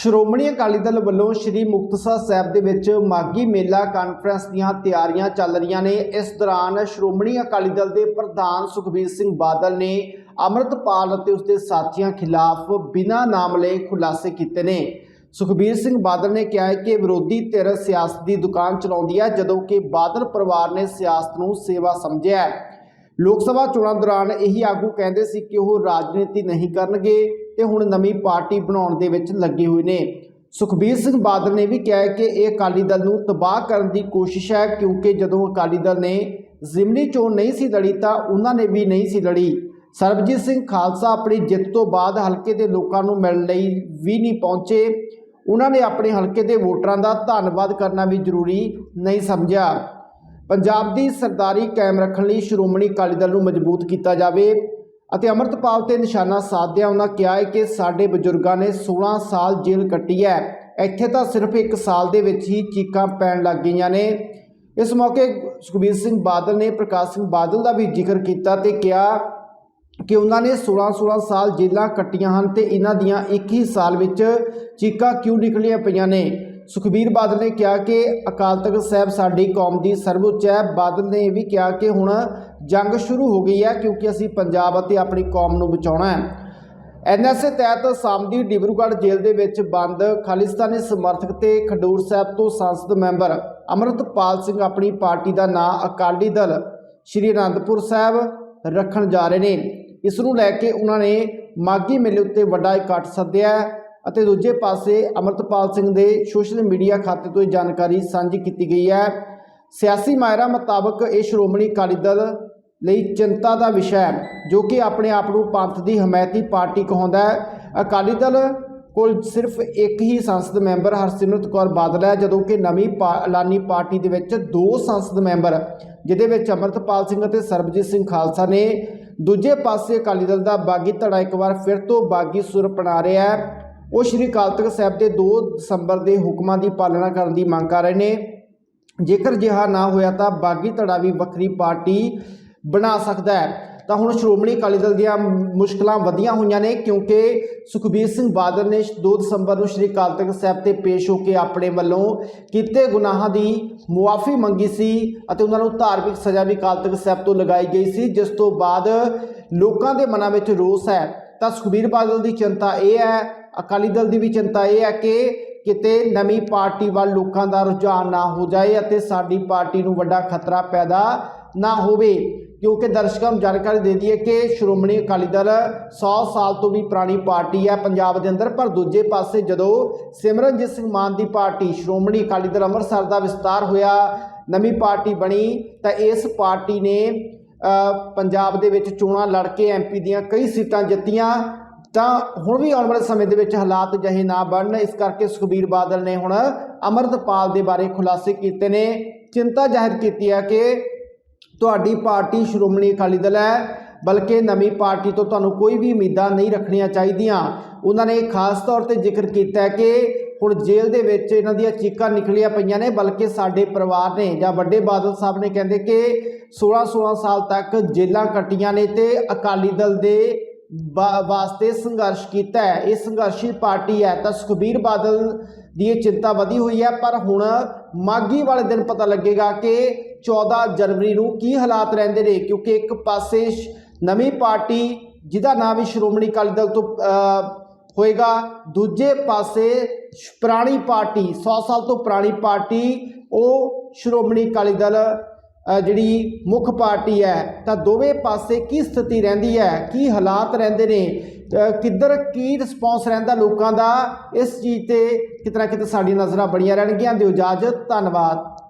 ਸ਼੍ਰੋਮਣੀ ਅਕਾਲੀ ਦਲ ਵੱਲੋਂ ਸ੍ਰੀ ਮੁਕਤਸਰ ਸਾਹਿਬ ਦੇ ਵਿੱਚ ਮਾਗੀ ਮੇਲਾ ਕਾਨਫਰੰਸ ਦੀਆਂ ਤਿਆਰੀਆਂ ਚੱਲ ਰਹੀਆਂ ਨੇ। ਇਸ ਦੌਰਾਨ ਸ਼੍ਰੋਮਣੀ ਅਕਾਲੀ ਦਲ ਦੇ ਪ੍ਰਧਾਨ ਸੁਖਬੀਰ ਸਿੰਘ ਬਾਦਲ ਨੇ ਅੰਮ੍ਰਿਤਪਾਲ ਅਤੇ ਉਸਦੇ ਸਾਥੀਆਂ ਖਿਲਾਫ ਬਿਨਾਂ ਨਾਮ ਲਏ ਖੁਲਾਸੇ ਕੀਤੇ ਨੇ। ਸੁਖਬੀਰ ਸਿੰਘ ਬਾਦਲ ਨੇ ਕਿਹਾ ਹੈ ਕਿ ਵਿਰੋਧੀ ਧਿਰ ਸਿਆਸਤ ਦੀ ਦੁਕਾਨ ਚਲਾਉਂਦੀ ਹੈ, ਜਦੋਂ ਕਿ ਬਾਦਲ ਪਰਿਵਾਰ ਨੇ ਸਿਆਸਤ ਨੂੰ ਸੇਵਾ ਸਮਝਿਆ ਲੋਕ ਸਭਾ ਚੋਣਾਂ ਦੌਰਾਨ ਇਹੀ ਆਗੂ ਕਹਿੰਦੇ ਸੀ ਕਿ ਉਹ ਰਾਜਨੀਤੀ ਨਹੀਂ ਕਰਨਗੇ। ਤੇ ਹੁਣ ਨਵੀਂ ਪਾਰਟੀ ਬਣਾਉਣ ਦੇ ਵਿੱਚ ਲੱਗੇ ਹੋਏ ਨੇ। ਸੁਖਬੀਰ ਸਿੰਘ ਬਾਦਲ ਨੇ ਵੀ ਕਿਹਾ ਕਿ ਇਹ ਅਕਾਲੀ ਦਲ ਨੂੰ ਤਬਾਹ ਕਰਨ ਦੀ ਕੋਸ਼ਿਸ਼ ਹੈ, ਕਿਉਂਕਿ ਜਦੋਂ ਅਕਾਲੀ ਦਲ ਨੇ ਜ਼ਿਮਨੀ ਚੋਣ ਨਹੀਂ ਸੀ ਲੜੀ ਤਾਂ ਉਹਨਾਂ ਨੇ ਵੀ ਨਹੀਂ ਸੀ ਲੜੀ। ਸਰਬਜੀਤ ਸਿੰਘ ਖਾਲਸਾ ਆਪਣੀ ਜਿੱਤ ਤੋਂ ਬਾਅਦ ਹਲਕੇ ਦੇ ਲੋਕਾਂ ਨੂੰ ਮਿਲਣ ਲਈ ਵੀ ਨਹੀਂ ਪਹੁੰਚੇ। ਉਹਨਾਂ ਨੇ ਆਪਣੇ ਹਲਕੇ ਦੇ ਵੋਟਰਾਂ ਦਾ ਧੰਨਵਾਦ ਕਰਨਾ ਵੀ ਜ਼ਰੂਰੀ ਨਹੀਂ ਸਮਝਿਆ। ਪੰਜਾਬ ਦੀ ਸਰਦਾਰੀ ਕਾਇਮ ਰੱਖਣ ਲਈ ਸ਼੍ਰੋਮਣੀ ਅਕਾਲੀ ਦਲ ਨੂੰ ਮਜ਼ਬੂਤ ਕੀਤਾ ਜਾਵੇ। ਅਤੇ ਅੰਮ੍ਰਿਤਪਾਲ ਤੇ ਨਿਸ਼ਾਨਾ ਸਾਧਦਿਆਂ ਉਹਨਾਂ ਕਿਹਾ ਹੈ ਕਿ ਸਾਡੇ ਬਜ਼ੁਰਗਾਂ ਨੇ 16 ਸਾਲ ਜੇਲ੍ਹ ਕੱਟੀ ਹੈ। ਇੱਥੇ ਤਾਂ ਸਿਰਫ 1 ਸਾਲ ਦੇ ਵਿੱਚ ਹੀ ਚੀਕਾਂ ਪੈਣ ਲੱਗ ਗਈਆਂ ਨੇ। ਇਸ ਮੌਕੇ ਸੁਖਬੀਰ ਸਿੰਘ ਬਾਦਲ ਨੇ ਪ੍ਰਕਾਸ਼ ਸਿੰਘ ਬਾਦਲ ਦਾ ਵੀ ਜ਼ਿਕਰ ਕੀਤਾ ਤੇ ਕਿਹਾ ਕਿ ਉਹਨਾਂ ਨੇ 16-16 ਸਾਲ ਜੇਲ੍ਹਾਂ ਕੱਟੀਆਂ ਹਨ ਤੇ ਇਹਨਾਂ ਦੀਆਂ ਇੱਕ ਹੀ ਸਾਲ ਵਿੱਚ ਚੀਕਾਂ ਕਿਉਂ ਨਿਕਲੀਆਂ ਪਈਆਂ ਨੇ? ਸੁਖਬੀਰ ਬਾਦਲ ਨੇ ਕਿਹਾ ਕਿ ਅਕਾਲ ਤਖਤ ਸਾਹਿਬ ਸਾਡੀ ਕੌਮ ਦੀ ਸਰਵਉੱਚ ਹੈ। ਬਾਦਲ ਨੇ ਇਹ ਵੀ ਕਿਹਾ ਕਿ ਹੁਣ ਜੰਗ ਸ਼ੁਰੂ ਹੋ ਗਈ ਹੈ ਕਿਉਂਕਿ ਅਸੀਂ ਪੰਜਾਬ ਅਤੇ ਆਪਣੀ ਕੌਮ ਨੂੰ ਬਚਾਉਣਾ ਹੈ। ਐਨਐਸਏ ਤਹਿਤ ਸਾਮਦੀ ਡਿਬਰੂਗੜ੍ਹ ਜੇਲ੍ਹ ਦੇ ਵਿੱਚ ਬੰਦ ਖਾਲਿਸਤਾਨੀ ਸਮਰਥਕ ਤੇ ਖਡੂਰ ਸਾਹਿਬ ਤੋਂ ਸੰਸਦ ਮੈਂਬਰ ਅਮਰਤਪਾਲ ਸਿੰਘ ਆਪਣੀ ਪਾਰਟੀ ਦਾ ਨਾਂ ਅਕਾਲੀ ਦਲ ਸ਼੍ਰੀ ਅਨੰਦਪੁਰ ਸਾਹਿਬ ਰੱਖਣ ਜਾ ਰਹੇ ਨੇ। ਇਸ ਨੂੰ ਲੈ ਕੇ ਉਹਨਾਂ ਨੇ ਮਾਗੀ ਮੇਲੇ ਉੱਤੇ ਵੱਡਾ ਇਕੱਠ ਸੱਦਿਆ ਅਤੇ ਦੂਜੇ ਪਾਸੇ ਅਮਰਤਪਾਲ ਸਿੰਘ ਦੇ ਸੋਸ਼ਲ ਮੀਡੀਆ ਖਾਤੇ ਤੋਂ ਇਹ ਜਾਣਕਾਰੀ ਸਾਂਝੀ ਕੀਤੀ ਗਈ ਹੈ। ਸਿਆਸੀ ਮਾਇਰਾ ਮੁਤਾਬਕ ਇਹ ਸ਼੍ਰੋਮਣੀ ਅਕਾਲੀ ਦਲ ਲਈ ਚਿੰਤਾ ਦਾ ਵਿਸ਼ਾ ਹੈ, ਜੋ ਕਿ ਆਪਣੇ ਆਪ ਨੂੰ ਪੰਥ ਦੀ ਹਮਾਇਤੀ ਪਾਰਟੀ ਕਹਾਉਂਦਾ ਹੈ। ਅਕਾਲੀ ਦਲ ਕੋਲ ਸਿਰਫ ਇੱਕ ਹੀ ਸੰਸਦ ਮੈਂਬਰ ਹਰਸਿਮਰਤ ਕੌਰ ਬਾਦਲ ਹੈ, ਜਦੋਂ ਕਿ ਨਵੀਂ ਪਾ- ਐਲਾਨੀ ਪਾਰਟੀ ਦੇ ਵਿੱਚ ਦੋ ਸੰਸਦ ਮੈਂਬਰ, ਜਿਹਦੇ ਵਿੱਚ ਅਮਰਤਪਾਲ ਸਿੰਘ ਅਤੇ ਸਰਬਜੀਤ ਸਿੰਘ ਖਾਲਸਾ ਨੇ। ਦੂਜੇ ਪਾਸੇ ਅਕਾਲੀ ਦਲ ਦਾ ਬਾਗੀ ਧੜਾ ਇੱਕ ਵਾਰ ਫਿਰ ਤੋਂ ਬਾਗੀ ਸੁਰ ਅਪਣਾ ਰਿਹਾ ਹੈ। ਉਹ ਸ਼੍ਰੀ ਅਕਾਲ ਤਖਤ ਸਾਹਿਬ ਦੇ 2 ਦਸੰਬਰ ਦੇ ਹੁਕਮਾਂ ਦੀ ਪਾਲਣਾ ਕਰਨ ਦੀ ਮੰਗ ਕਰ ਰਹੇ ਨੇ। ਜੇਕਰ ਜਿਹਾ ਨਾ ਹੋਇਆ ਤਾਂ ਬਾਗੀ ਧੜਾ ਵੀ ਵੱਖਰੀ ਪਾਰਟੀ ਬਣਾ ਸਕਦਾ ਹੈ। ਤਾਂ ਹੁਣ ਸ਼੍ਰੋਮਣੀ ਅਕਾਲੀ ਦਲ ਦੀਆਂ ਮੁਸ਼ਕਲਾਂ ਵਧੀਆਂ ਹੋਈਆਂ ਨੇ ਕਿਉਂਕਿ ਸੁਖਬੀਰ ਸਿੰਘ ਬਾਦਲ ਨੇ 2 ਦਸੰਬਰ ਨੂੰ ਸ਼੍ਰੀ ਅਕਾਲ ਤਖਤ ਸਾਹਿਬ ਤੇ ਪੇਸ਼ ਹੋ ਕੇ ਆਪਣੇ ਵੱਲੋਂ ਕੀਤੇ ਗੁਨਾਹਾਂ ਦੀ ਮੁਆਫੀ ਮੰਗੀ ਸੀ ਅਤੇ ਉਹਨਾਂ ਨੂੰ ਧਾਰਮਿਕ ਸਜ਼ਾ ਵੀ ਅਕਾਲ ਤਖਤ ਸਾਹਿਬ ਤੋਂ ਲਗਾਈ ਗਈ ਸੀ, ਜਿਸ ਤੋਂ ਬਾਅਦ ਲੋਕਾਂ ਦੇ ਮਨਾਂ ਵਿੱਚ ਰੋਸ ਹੈ। ਤਾਂ ਸੁਖਬੀਰ ਬਾਦਲ ਦੀ ਚਿੰਤਾ ਇਹ ਹੈ, ਅਕਾਲੀ ਦਲ ਦੀ ਵੀ ਚਿੰਤਾ ਇਹ ਹੈ ਕਿ ਕਿਤੇ ਨਵੀਂ ਪਾਰਟੀ ਵੱਲ ਲੋਕਾਂ ਦਾ ਰੁਝਾਨ ਨਾ ਹੋ ਜਾਏ ਅਤੇ ਸਾਡੀ ਪਾਰਟੀ ਨੂੰ ਵੱਡਾ ਖਤਰਾ ਪੈਦਾ ਨਾ ਹੋਵੇ। ਕਿਉਂਕਿ ਦਰਸ਼ਕਾਂ ਨੂੰ ਜਾਣਕਾਰੀ ਦੇ ਦਈਏ ਕਿ ਸ਼੍ਰੋਮਣੀ ਅਕਾਲੀ ਦਲ 100 ਸਾਲ ਤੋਂ ਵੀ ਪੁਰਾਣੀ ਪਾਰਟੀ ਹੈ ਪੰਜਾਬ ਦੇ ਅੰਦਰ, ਪਰ ਦੂਜੇ ਪਾਸੇ ਜਦੋਂ ਸਿਮਰਨਜੀਤ ਸਿੰਘ ਮਾਨ ਦੀ ਪਾਰਟੀ ਸ਼੍ਰੋਮਣੀ ਅਕਾਲੀ ਦਲ ਅੰਮ੍ਰਿਤਸਰ ਦਾ ਵਿਸਤਾਰ ਹੋਇਆ, ਨਵੀਂ ਪਾਰਟੀ ਬਣੀ, ਤਾਂ ਇਸ ਪਾਰਟੀ ਨੇ ਪੰਜਾਬ ਦੇ ਵਿੱਚ ਚੋਣਾਂ ਲੜ ਕੇ ਐਮਪੀ ਦੀਆਂ ਕਈ ਸੀਟਾਂ ਜਿੱਤੀਆਂ। ਤਾਂ ਹੁਣ ਵੀ ਆਉਣ ਵਾਲੇ ਸਮੇਂ ਦੇ ਵਿੱਚ ਹਾਲਾਤ ਜਹੇ ਨਾ ਬਣਨ। ਇਸ ਕਰਕੇ ਸੁਖਬੀਰ ਬਾਦਲ ਨੇ ਹੁਣ ਅਮਰਤਪਾਲ ਦੇ ਬਾਰੇ ਖੁਲਾਸੇ ਕੀਤੇ ਨੇ। ਚਿੰਤਾ ਜ਼ਾਹਿਰ ਕੀਤੀ ਹੈ ਕਿ ਤੁਹਾਡੀ ਪਾਰਟੀ ਸ਼੍ਰੋਮਣੀ ਅਕਾਲੀ ਦਲ ਹੈ, ਬਲਕਿ ਨਵੀਂ ਪਾਰਟੀ ਤੋਂ ਤੁਹਾਨੂੰ ਕੋਈ ਵੀ ਉਮੀਦਾਂ ਨਹੀਂ ਰੱਖਣੀਆਂ ਚਾਹੀਦੀਆਂ। ਉਹਨਾਂ ਨੇ ਖਾਸ ਤੌਰ ਤੇ ਜ਼ਿਕਰ ਕੀਤਾ ਕਿ ਹੁਣ ਜੇਲ੍ਹ ਦੇ ਵਿੱਚ ਇਹਨਾਂ ਦੀਆਂ ਚੀਕਾਂ ਨਿਕਲੀਆਂ ਪਈਆਂ ਨੇ, ਬਲਕਿ ਸਾਡੇ ਪਰਿਵਾਰ ਨੇ ਜਾਂ ਵੱਡੇ ਬਾਦਲ ਸਾਹਿਬ ਨੇ ਕਹਿੰਦੇ ਕਿ 16-16 ਸਾਲ ਤੱਕ ਜੇਲ੍ਹਾਂ ਕੱਟੀਆਂ ਨੇ ਤੇ ਅਕਾਲੀ ਦਲ ਦੇ ਵਾ- ਵਾਸਤੇ ਸੰਘਰਸ਼ ਕੀਤਾ ਹੈ। ਇਹ ਸੰਘਰਸ਼ੀ ਪਾਰਟੀ ਹੈ ਤਾਂ ਸੁਖਬੀਰ ਬਾਦਲ ਦੀ ਇਹ ਚਿੰਤਾ ਵਧੀ ਹੋਈ ਹੈ, ਪਰ ਹੁਣ ਮਾਗੀ ਵਾਲੇ ਦਿਨ ਪਤਾ ਲੱਗੇਗਾ ਕਿ 14 ਜਨਵਰੀ ਨੂੰ ਕੀ ਹਾਲਾਤ ਰਹਿੰਦੇ ਨੇ, ਕਿਉਂਕਿ ਇੱਕ ਪਾਸੇ ਨਵੀਂ ਪਾਰਟੀ, ਜਿਹਦਾ ਨਾਮ ਵੀ ਸ਼੍ਰੋਮਣੀ ਅਕਾਲੀ ਦਲ ਤੋਂ ਹੋਏਗਾ। ਦੂਜੇ ਪਾਸੇ ਪੁਰਾਣੀ ਪਾਰਟੀ 100 ਸਾਲ ਤੋਂ ਪੁਰਾਣੀ ਪਾਰਟੀ, ਉਹ ਸ਼੍ਰੋਮਣੀ ਅਕਾਲੀ ਦਲ ਜਿਹੜੀ ਮੁੱਖ ਪਾਰਟੀ ਹੈ, ਤਾਂ ਦੋਵੇਂ ਪਾਸੇ ਕੀ ਸਥਿਤੀ ਰਹਿੰਦੀ ਹੈ, ਕੀ ਹਾਲਾਤ ਰਹਿੰਦੇ ਨੇ ਕਿੱਧਰ ਕੀ ਰਿਸਪੌਂਸ ਰਹਿੰਦਾ ਲੋਕਾਂ ਦਾ, ਇਸ ਚੀਜ਼ ਤੇ ਕਿਤਨਾ ਕਿਤੇ ਸਾਡੀਆਂ ਨਜ਼ਰਾਂ ਬੜੀਆਂ ਰਹਿਣਗੀਆਂ। ਦਿਓ ਇਜਾਜ਼ਤ, ਧੰਨਵਾਦ।